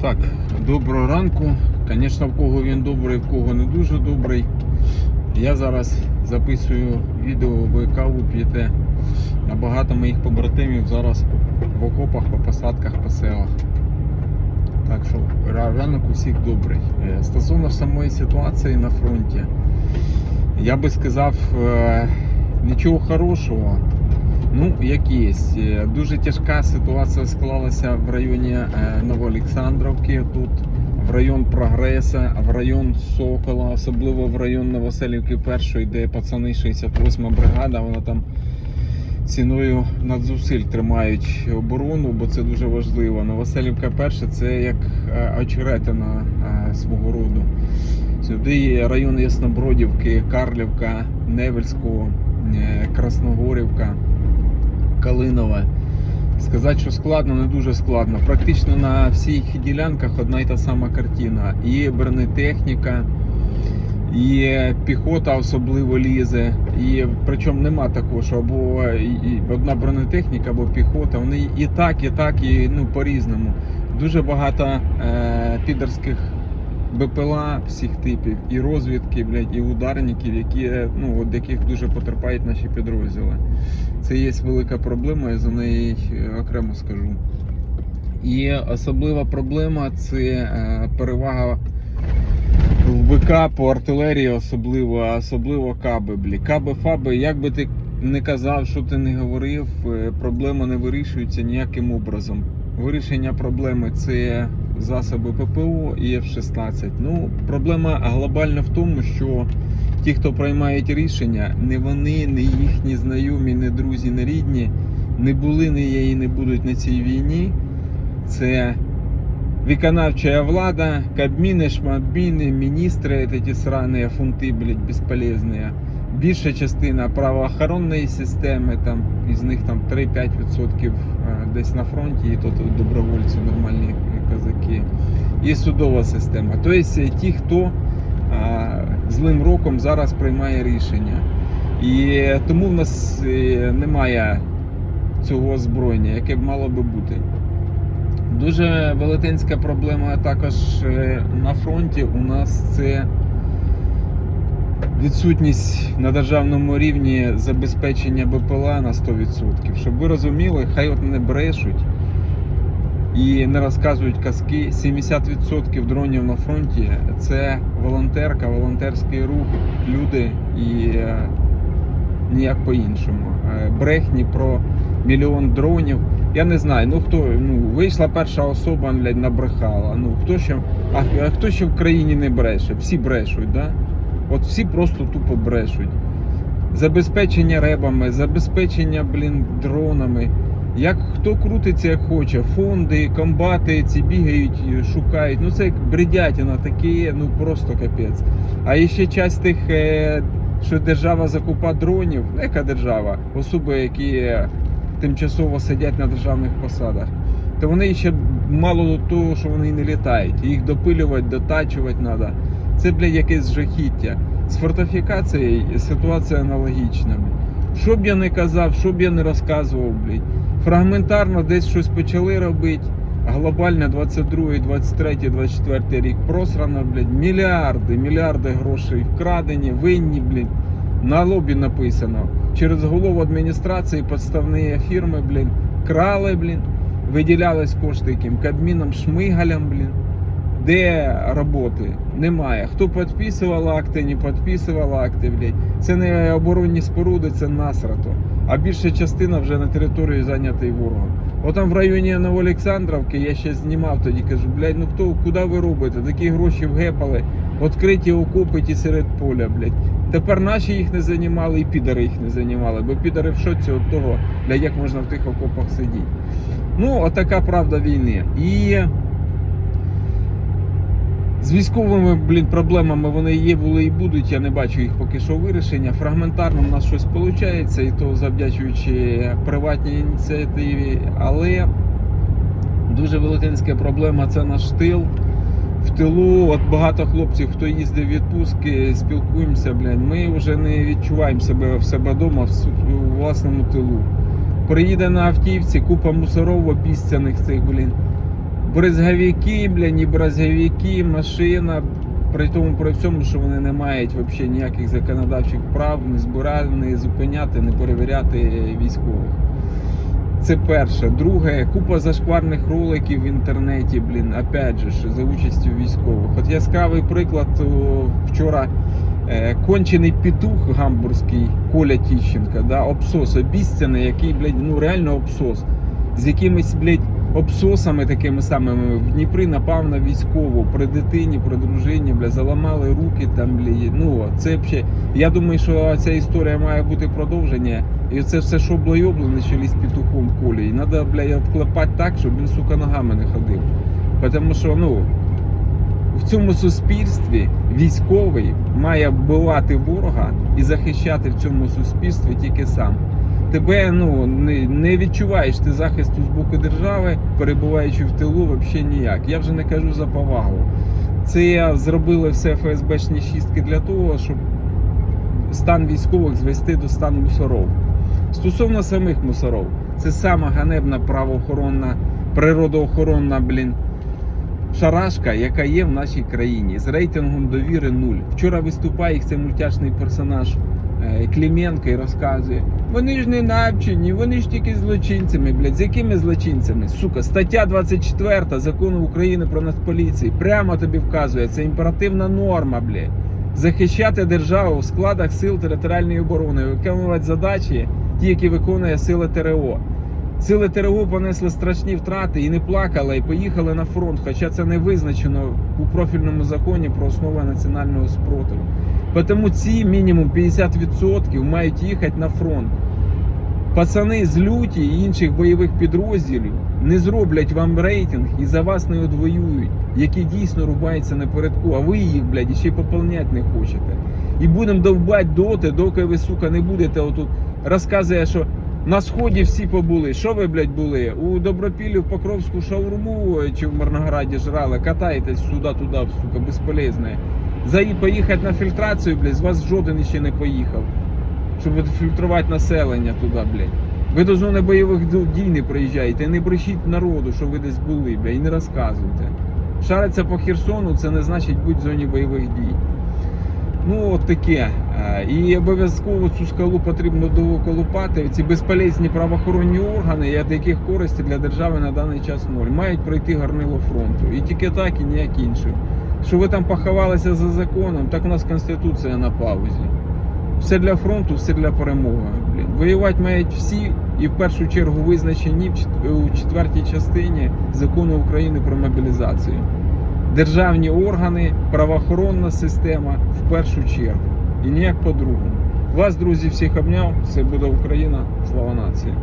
Так, доброго ранку. Звісно, в кого він добрий, в кого не дуже добрий. Я зараз записую відео, ви каву п'єте. А багато моїх побратимів зараз в окопах, по посадках, по селах. Так що ранок у всіх добрий. Е, Стосовно самої ситуації на фронті, я би сказав е, нічого хорошого. Ну, як є. Е, Дуже тяжка ситуація склалася в районі е, Новоолександровки, тут в район Прогреса, в район Сокола, особливо в район Новоселівки першої, де пацани 68 бригада, вона там ціною надзусиль тримають оборону, бо це дуже важливо. Новоселівка перша це як е, очеретина свого роду. Сюди є район Яснобродівки, Карлівка, Невельського, Красногорівка. Калинове. Сказати, що складно, не дуже складно. Практично на всіх ділянках одна й та сама картина. І бронетехніка, і піхота особливо лізе. І причому нема такого, що або і- і одна бронетехніка, або піхота. Вони і так, і так, і ну, по-різному. Дуже багато е, підерських БПЛА всіх типів, і розвідки, блядь, і ударників, які, ну, от яких дуже потерпають наші підрозділи. Це є велика проблема, я за неї е, окремо скажу. І особлива проблема це е, перевага в БК по артилерії, особливо, особливо каби. Блі. Каби фаби, як би ти не казав, що ти не говорив, е, проблема не вирішується ніяким образом. Вирішення проблеми це засоби ППО і F-16. Ну, проблема глобальна в тому, що ті, хто приймають рішення, не вони, не їхні знайомі, не друзі, не рідні, не були, не є і не будуть на цій війні. Це виконавчая влада, кабміни, шматбіни, міністри, ті срані фунти, блядь, безполезні. Більша частина правоохоронної системи, там, із них там 3-5% е, десь на фронті, і то тут добровольці, нормальні козаки. І судова система. Тобто ті, хто злим роком зараз приймає рішення. І тому в нас е, немає цього озброєння, яке б мало би бути. Дуже велетенська проблема також е, на фронті у нас це відсутність на державному рівні забезпечення БПЛА на 100%. Щоб ви розуміли, хай от не брешуть і не розказують казки. 70% дронів на фронті це волонтерка, волонтерський рух, люди і е, ніяк по-іншому. Е, Брехні про мільйон дронів. Я не знаю, ну хто ну вийшла перша особа, блядь, набрехала. Ну хто ще, а, а хто ще в країні не бреше? Всі брешуть, да? От всі просто тупо брешуть. Забезпечення ребами, забезпечення, блін, дронами. Як хто крутиться, як хоче, фонди, комбати ці бігають, шукають. Ну це як бредятина, таке, ну просто капець. А ще часть тих, е, що держава закупа дронів, ну, яка держава, особи, які е, тимчасово сидять на державних посадах, то вони ще мало до того, що вони не літають. Їх допилювати, дотачувати треба. Це, блядь, якесь жахіття. З фортифікацією ситуація аналогічна. Що б я не казав, що б я не розказував, блядь. Фрагментарно десь щось почали робити. Глобально 22, 23, 24 рік просрано, блядь, мільярди, мільярди грошей вкрадені, винні, блядь. На лобі написано. Через голову адміністрації підставні фірми, блін, крали, блін, виділялись кошти яким Кабміном, Шмигалям, блін. Де роботи? Немає. Хто підписував акти, не підписував акти, блядь. Це не оборонні споруди, це насрато. А більша частина вже на території зайнятої ворогом. От там в районі Новоолександровки я ще знімав тоді, кажу, блядь, ну хто, куди ви робите? Такі гроші вгепали, відкриті окопи ті серед поля, блядь. Тепер наші їх не займали і підари їх не займали, бо підари в шоці від того, блядь, як можна в тих окопах сидіти. Ну, отака правда війни. І з військовими блін, проблемами вони є, були і будуть. Я не бачу їх поки що вирішення. Фрагментарно в нас щось виходить, і то завдячуючи приватній ініціативі. Але дуже велетенська проблема це наш тил. В тилу, от багато хлопців, хто їздив відпустки, спілкуємося, блін, ми вже не відчуваємо себе в себе вдома в власному тилу. Приїде на автівці, купа мусоров обіцяних цих, блін. Брезговики, бля, ні брезговики, машина. При тому при всьому, що вони не мають взагалі ніяких законодавчих прав не збирати, не зупиняти, не перевіряти військових. Це перше. Друге, купа зашкварних роликів в інтернеті, блін, опять же, ж, за участю військових. От яскравий приклад вчора е, кончений петух гамбурзький Коля Тіщенка, да, обсос обіцяний, який, блядь, ну реально обсос. З якимись, блядь, обсосами такими самими в Дніпрі напав на військову при дитині, при дружині, бля, заламали руки там, бля, ну це взагалі. Я думаю, що ця історія має бути продовження. І це все шобло й обло на чолі з петухом Колі. І треба, бля, обклепати так, щоб він, сука, ногами не ходив. Тому що, ну, в цьому суспільстві військовий має вбивати ворога і захищати в цьому суспільстві тільки сам. Тебе ну не, не відчуваєш ти захисту з боку держави, перебуваючи в тилу, взагалі ніяк. Я вже не кажу за повагу. Це зробили все ФСБшні шістки для того, щоб стан військових звести до стану мусоров. Стосовно самих мусоров, це сама ганебна правоохоронна, природоохоронна, блін, шарашка, яка є в нашій країні з рейтингом довіри нуль. Вчора виступає їх цей мультяшний персонаж Кліменко і розказує: вони ж не навчені, вони ж тільки злочинцями. Блядь, з якими злочинцями? Сука, стаття 24 закону України про Нацполіції прямо тобі вказує, це імперативна норма, блядь. Захищати державу в складах сил територіальної оборони, виконувати задачі, ті, які виконує сили ТРО. Сили ТРО понесли страшні втрати і не плакали, і поїхали на фронт, хоча це не визначено у профільному законі про основи національного спротиву. Тому ці мінімум 50% мають їхати на фронт. Пацани з люті і інших бойових підрозділів не зроблять вам рейтинг і за вас не одвоюють, які дійсно рубаються напередку, а ви їх, блядь, ще й поповняти не хочете. І будемо довбати доти, доки ви, сука, не будете отут. Розказує, що на сході всі побули. Що ви, блядь, були? У Добропіллі в Покровську шаурму чи в Марнограді жрали, катаєтесь сюди-туди, сука, безполезне. За поїхати на фільтрацію, блядь, з вас жоден ще не поїхав. Щоб фільтрувати населення туди, блядь. Ви до зони бойових дій не приїжджаєте, не брешіть народу, що ви десь були, блядь, і не розказуйте. Шариться по Херсону, це не значить бути в зоні бойових дій. Ну, от таке. Е, І обов'язково цю скалу потрібно довоколупати. Ці безполезні правоохоронні органи, як яких користі для держави на даний час ноль, мають пройти гарнило фронту. І тільки так, і ніяк інший. Що ви там поховалися за законом, так у нас Конституція на паузі. Все для фронту, все для перемоги. Блін. Воювати мають всі і в першу чергу визначені у четвертій частині закону України про мобілізацію. Державні органи, правоохоронна система в першу чергу. І ніяк по-другому. Вас, друзі, всіх обняв. Все буде Україна. Слава нації!